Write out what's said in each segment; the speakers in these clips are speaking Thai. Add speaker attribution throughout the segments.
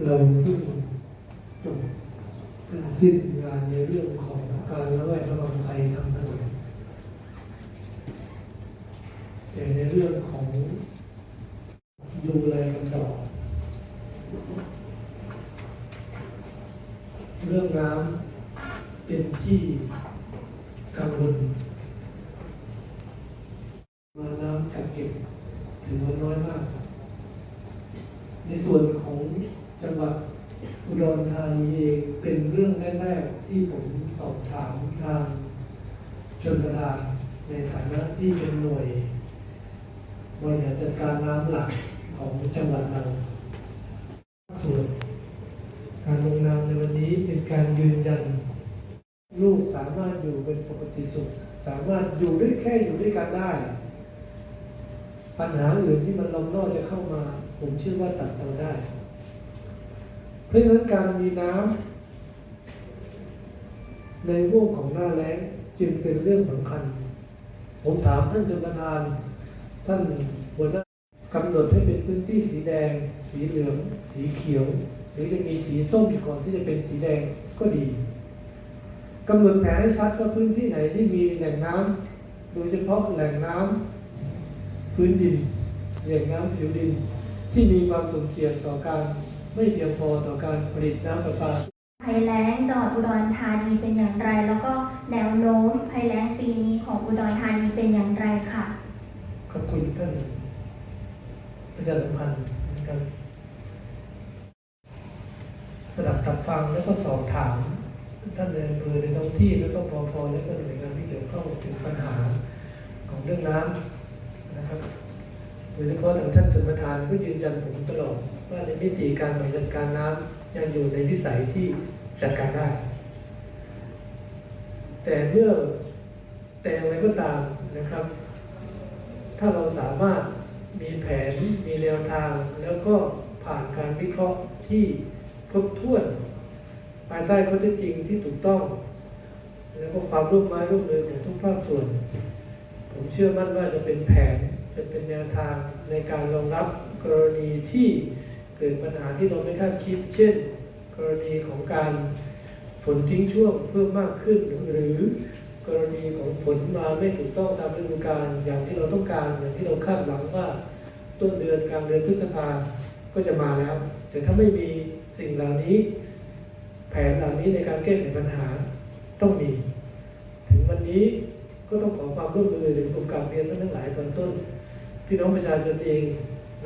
Speaker 1: เราเพิ่งจบสิ้นงานในเรื่องของการระแวดระวังภัยทางถนนแต่ในเรื่องของดูแลกันต่อเรื่องน้ำเป็นที่กังวลมาน้ำกักเก็บถือว่าน้อยมาก ในส่วนของจังหวัด อุดรธานีเองเป็นเรื่องแรกๆที่ผมสอบถามทางชนประทานในฐานะที่เป็นหน่วยบริหารจัดการน้ำหลักของจังหวัดเราส่วนการลงนามในวันนี้เป็นการยืนยัน ลูกสามารถอยู่เป็นปกติสุข สามารถอยู่ด้วยแค่อยู่ด้วยกันได้ ปัญหาอื่นที่มันล้อมรอบจะเข้ามา ผมเชื่อว่าตัดต่อได้ เพราะฉะนั้นการมีน้ำในวงของหน้าแล้งจึงเป็นเรื่องสำคัญ ผมถามท่านชนประธาน ท่านหัวหน้ากำหนดให้เป็นพื้นที่สีแดง สีเหลือง สีเขียว หรือจะมีสีส้มก่อนที่จะเป็นสีแดงก็ดีกำหนดแผนให้ชัดว่าพื้นที่ไหนที่มีแหล่งน้ำโดยเฉพาะแหล่งน้ำพื้นดิน แหล่งน้ำผิวดิน ที่มีความสุ่มเสี่ยงต่อการ ไม่เพียงพอต่อการผลิตน้ำประปา
Speaker 2: ภัยแล้งจังหวัดอุดรธานีเป็นอย่างไร แล้วก็แนวโน้มภัยแล้งปีนี้ของอุดรธานีเป็นอย่างไรค่ะ
Speaker 1: ขอบคุณท่านประชาสัมพันธ์นะครับสดับตับฟังแล้วก็สอบถาม ท่านในอำเภอในท้องที่แล้วก็ปพแล้วก็หน่วยงานที่เกี่ยวข้องถึงปัญหาของเรื่องน้ำนะครับโดยเฉพาะทางท่านชนประธานก็ยืนยันผมตลอด ว่าในมิติการบริหารจัดการน้ำยังอยู่ในวิสัยที่จัดการได้ แต่เมื่อแต่อย่างไรก็ตามนะครับ ถ้าเราสามารถมีแผนมีแนวทาง แล้วก็ผ่านการวิเคราะห์ที่ครบถ้วน ภายใต้ข้อเท็จจริงที่ถูกต้อง แล้วก็ความร่วมไม้ร่วมมือของทุกภาคส่วน ผมเชื่อมั่นว่าจะเป็นแผนจะเป็นแนวทางในการรองรับกรณีที่ กิดปัญหาที่เราไม่คาดคิด เช่น กรณีของการฝนทิ้งช่วงเพิ่มมากขึ้น หรือกรณีของฝนมาไม่ถูกต้องตามฤดูกาลอย่างที่เราต้องการอย่างที่เราคาดหวังว่าต้นเดือนกลางเดือนพฤษภาก็จะมาแล้ว แต่ถ้าไม่มีสิ่งเหล่านี้ แผนเหล่านี้ในการแก้ไขปัญหาต้องมี ถึงวันนี้ก็ต้องขอความร่วมมือหรือผมกับเรียนท่านทั้งหลายตอนต้น พี่น้องประชาชนเอง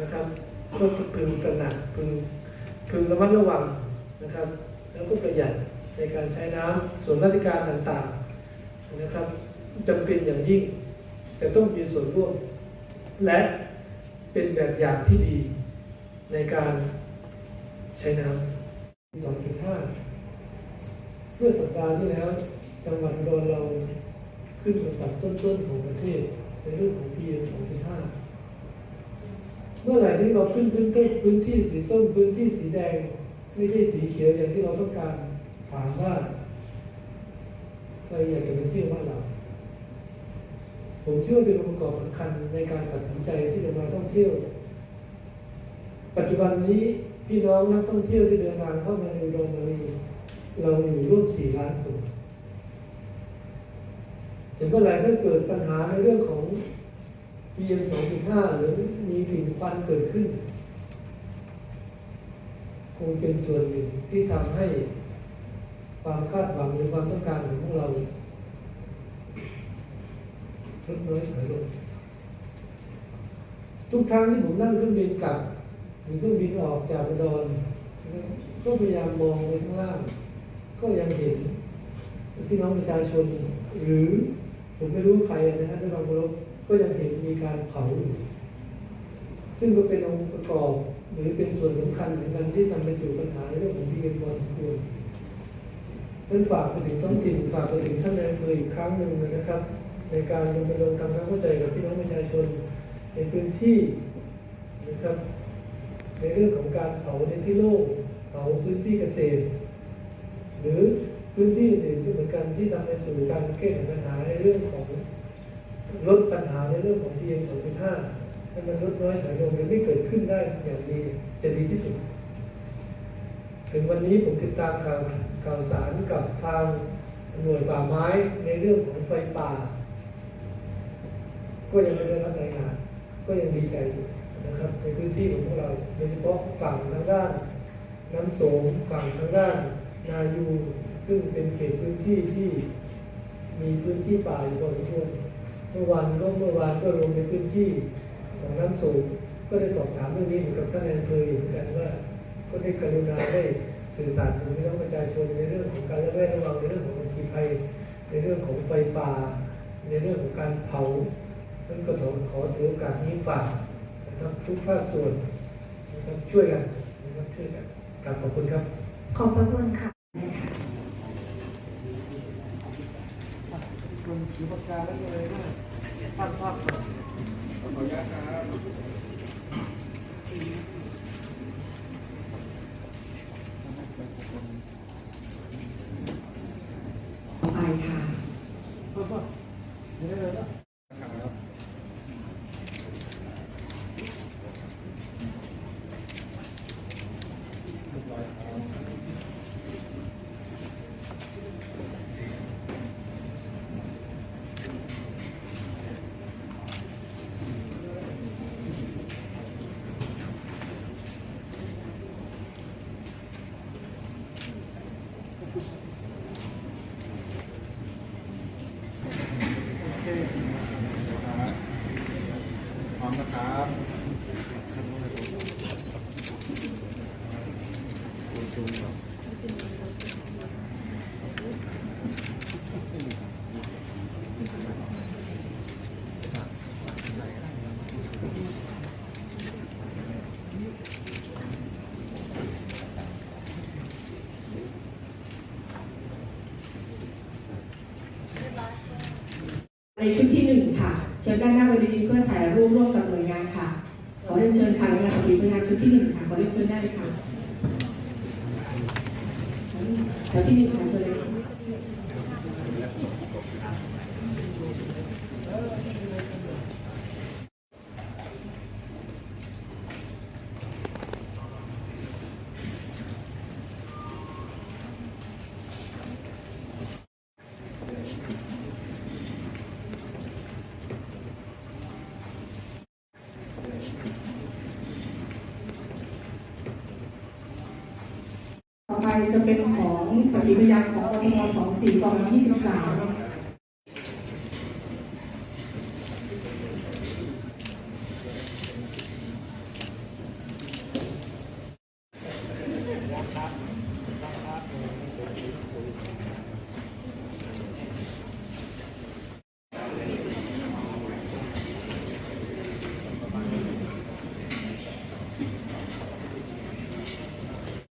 Speaker 1: นะครับ ก็พึงตระหนักพึงพึงระมัดระวังนะครับ แล้วก็ประหยัดในการใช้น้ำส่วนราชการต่างๆนะครับจำเป็นอย่างยิ่งจะต้องมีส่วนร่วม และเป็นแบบอย่างที่ดีในการใช้น้ำ2.5 เมื่อสัปดาห์ที่แล้วจังหวัดอุดรเราขึ้นมาตัดต้นๆของประเทศในเรื่องของ PM 2.5 เมื่อไหร่ที่เราขึ้นพื้นที่พื้นที่สีส้มพื้นที่สีแดง ไม่ใช่สีเขียวอย่างที่เราต้องการถามว่าใครอยากจะไปเที่ยวบ้านเราผมเชื่อเป็นองค์ประกอบสำคัญในการตัดสินใจที่จะมาท่องเที่ยว ปัจจุบันนี้พี่น้องนักท่องเที่ยวที่เดินทางเข้ามาในอุดรธานีเราอยู่ร่วมสี่ล้านคนถึงเมื่อไหร่ถ้าเกิดปัญหาในเรื่องของ PM 2.5 หรือมีกลิ่นควันเกิดขึ้น คงเป็นส่วนหนึ่งที่ทำให้ความคาดหวังหรือความต้องการของพวกเราลดน้อยถอยลงทุกครั้งที่ผมนั่งเครื่องบินกลับหรือเครื่องบินออกจากอุดรก็พยายามมองไปข้างล่าง ก็ยังเห็นพี่น้องประชาชน หรือผมไม่รู้ใครนะฮะด้วยความเคารพ ก็ยังเห็นมีการเผาอยู่ซึ่งก็เป็นองค์ประกอบหรือเป็นส่วนสำคัญเหมือนกันที่ทำไปสู่ปัญหาในเรื่องของพีเอ็มพอสมควรนั้นฝากไปถึงท้องถิ่นฝากไปถึงท่านนายอำเภออีกครั้งหนึ่งนะครับ ในการรณรงค์ทำความเข้าใจกับพี่น้องประชาชน ในพื้นที่นะครับในเรื่องของการเผาในที่โล่งเผาพื้นที่เกษตร หรือพื้นที่อื่นก็เหมือนกันที่ทำไปสู่การแก้ไขปัญหาในเรื่องของ ลดปัญหาในเรื่องของ PM 2.5ให้มันลดน้อยถอยลงหรือไม่เกิดขึ้นได้อย่างดีจะดีที่สุด ถึงวันนี้ผมติดตามข่าวข่าวสารกับทางหน่วยป่าไม้ในเรื่องของไฟป่า ก็ยังไม่ได้รับรายงาน ก็ยังดีใจอยู่นะครับในพื้นที่ของพวกเราโดยเฉพาะฝั่งทางด้าน น้ำโสมฝั่งทางด้าน นายูซึ่งเป็นเขตพื้นที่ที่มีพื้นที่ป่าอยู่พอสมควร มื่อวานก็เมื่อวานก็ลงในพื้นที่ของน้ำโสมก็ได้สอบถามเรื่องนี้เหมือนกับท่านนายอำเภออยู่เหมือนกันว่า ก็ได้กรุณาได้สื่อสารถึงพี่น้องประชาชนในเรื่องของการระแวดระวังในเรื่องของอัคคีภัยในเรื่องของไฟป่า ในเรื่องของการเผาท่านก็ขอขอถือโอกาสนี้ฝากนะครับทุกภาคส่วนนะครับช่วยกันนะครับช่วยกันกราบขอบคุณครับ
Speaker 2: ขอบพระคุณค่ะ
Speaker 1: คนถือปากกาแล้วอะไรนะ ภาพภาพก่อน
Speaker 3: ขออนุญาตครับ
Speaker 4: ต่อไปค่ะ
Speaker 1: ภาพภาพเดี๋ยวเลยนะ
Speaker 3: ครับ
Speaker 1: โอเค
Speaker 3: ครับพร้อมนะครับซูมก่อน
Speaker 4: ใน ชุดที่หนึ่งค่ะ เชิญด้านหน้าเวทีเพื่อถ่ายรูปร่วมกับหน่วยงานค่ะ ขอเรียนเชิญค่ะหน่วยงานสถิตหน่วยงานชุดที่หนึ่งค่ะ ขอเรียนเชิญได้เลยค่ะชุดที่หนึ่งค่ะเชิญเลยค่ะ ต่อไปจะเป็นของสถิตพยานของปทม24กองยี่สิบสาม